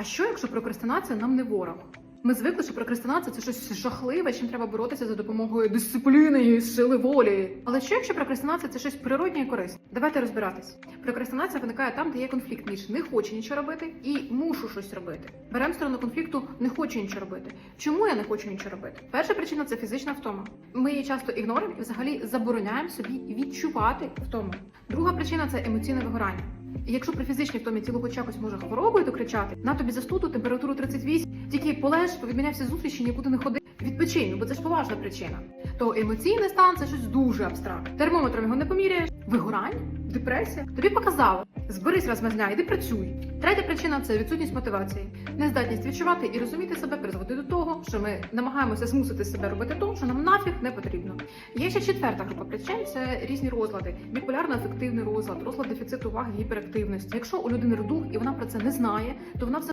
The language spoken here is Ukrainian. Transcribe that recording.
А що, якщо прокрастинація нам не ворог? Ми звикли, що прокрастинація це щось жахливе, чим треба боротися за допомогою дисципліни і сили волі. Але що, якщо прокрастинація це щось природнє і корисне? Давайте розбиратись. Прокрастинація виникає там, де є конфлікт між не хочу нічого робити і мушу щось робити. Беремо сторону конфлікту не хочу нічого робити. Чому я не хочу нічого робити? Перша причина це фізична втома. Ми її часто ігноруємо і взагалі забороняємо собі відчувати втому. Друга причина це емоційне вигорання. Якщо при фізичній втомі тіло хоч якось може хворобою докричати, на тобі застуду, температуру 38, тільки полеж, повідміняв всі зустрічі, нікуди не ходи. Відпочинь, ну, бо це ж поважна причина. То емоційний стан це щось дуже абстрактне. Термометром його не поміряєш. Вигорання, депресія. Тобі показало. Зберись розмазня, іди працюй. Третя причина це відсутність мотивації, нездатність відчувати і розуміти себе призводить до того, що ми намагаємося змусити себе робити то, що нам нафіг не потрібно. Є ще четверта група причин це різні розлади, біполярно-афективний розлад, розлад дефіциту уваги, гіперактивності. Якщо у людини рдух і вона про це не знає, то вона все